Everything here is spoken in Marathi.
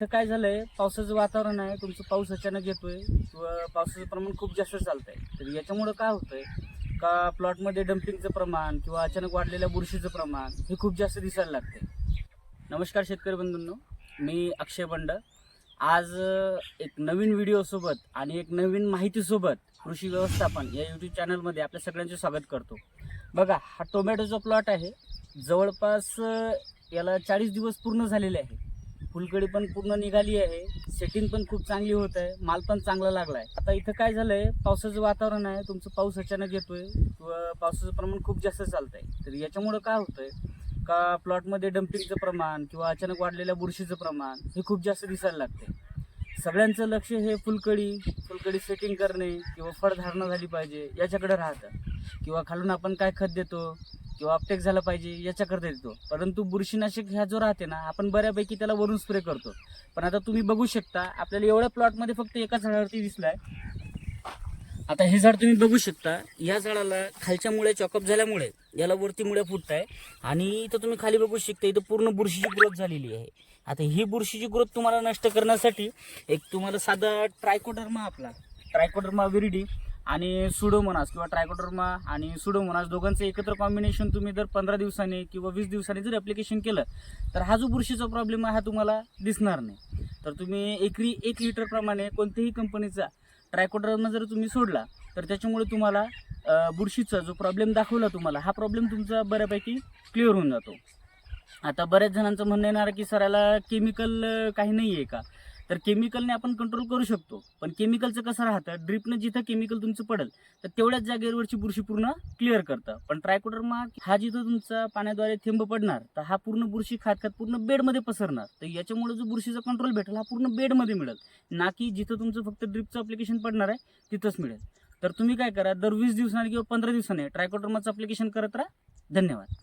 तर काय झालंय पावसाचं वातावरण आहे तुमचं पाऊस अचानक येतोय किंवा पावसाचं प्रमाण खूप जास्त चालतंय. तर याच्यामुळं काय होतंय का प्लॉटमध्ये डम्पिंगचं प्रमाण किंवा अचानक वाढलेल्या बुरशीचं प्रमाण हे खूप जास्त दिसायला लागते नमस्कार शेतकरी बंधूंनो मी अक्षय बंड. आज एक नवीन व्हिडिओसोबत आणि एक नवीन माहितीसोबत कृषी व्यवस्थापन या यूट्यूब चॅनलमध्ये आपल्या सगळ्यांचे स्वागत करतो. बघा हा टोमॅटोचा प्लॉट आहे. जवळपास याला चाळीस दिवस पूर्ण झालेले आहे. फुलकडी पण पूर्ण निघाली आहे. सेटिंग पण खूप चांगली होत आहे. माल पण चांगला लागला आहे आता इथं काय झालंय? पावसाचं वातावरण आहे. तुमचं पाऊस अचानक येतोय किंवा पावसाचं प्रमाण खूप जास्त चालतंय. तर याच्यामुळं काय होतंय? का प्लॉटमध्ये डम्पिंगचं प्रमाण किंवा अचानक वाढलेल्या बुरशीचं प्रमाण हे खूप जास्त दिसायला लागते सगळ्यांचं लक्ष हे फुलकडी फुलकडी सेटिंग करणे किंवा फळधारणा झाली पाहिजे याच्याकडे राहतं. किंवा खालून आपण काय खत देतो? किंवा अपटेक झालं पाहिजे याच्याकरता देतो परंतु बुरशीनाशक ह्या जो राहते ना आपण बऱ्यापैकी त्याला वरून स्प्रे करतो. पण आता तुम्ही बघू शकता आपल्याला एवढ्या प्लॉटमध्ये फक्त एका झाडावरती दिसलाय. आता हे झाड तुम्ही बघू शकता या झाडाला खालच्या मुळे चॉकअप झाल्यामुळे याला वरती मुळे फुटत आहे आणि इथं तुम्ही खाली बघू शकता इथं पूर्ण बुरशीची ग्रोथ झालेली आहे. आता ही बुरशीची ग्रोथ तुम्हाला नष्ट करण्यासाठी एक तुम्हाला साधा ट्रायकोडर्मा आपला ट्रायकोडर्मा विरिडी आणि सुडोमोनास किंवा ट्रायकोडर्मा आणि सुडोमोनास दोघांचं एकत्र कॉम्बिनेशन तुम्ही जर पंधरा दिवसांनी किंवा वीस दिवसांनी जर ॲप्लिकेशन केलं तर हा जो बुरशीचा प्रॉब्लेम आहे हा तुम्हाला दिसणार नाही. तर तुम्ही एकरी एक लिटरप्रमाणे कोणत्याही कंपनीचा ट्रायकोडर्मा जर तुम्ही सोडला तर त्याच्यामुळे तुम्हाला बुरशीचा जो प्रॉब्लेम दाखवला तुम्हाला हा प्रॉब्लेम तुमचा बऱ्यापैकी क्लिअर होऊन जातो. आता बऱ्याच जणांचं म्हणणं येणार आहे की सर याला केमिकल काही नाही आहे का? तर केमिकलने आपण कंट्रोल करू शकतो. पण केमिकलचं कसं राहतं? ड्रिपनं जिथं केमिकल तुमचं पडेल तर तेवढ्याच जागेवरची बुरशी पूर्ण क्लिअर करतं. पण ट्रायकोडर्मा हा जिथं तुमचा पाण्याद्वारे थेंब पडणार तर हा पूर्ण बुरशी खात खात पूर्ण बेडमध्ये पसरणार. तर याच्यामुळे जो बुरशीचा कंट्रोल भेटेल हा पूर्ण बेडमध्ये मिळेल. ना की जिथं तुमचं फक्त ड्रिपचं अप्लिकेशन पडणार आहे तिथंच मिळेल. तर तुम्ही काय करा दर वीस दिवसांनी किंवा पंधरा दिवसांनी ट्रायकोडर्माचं अप्लिकेशन करत राहा. धन्यवाद.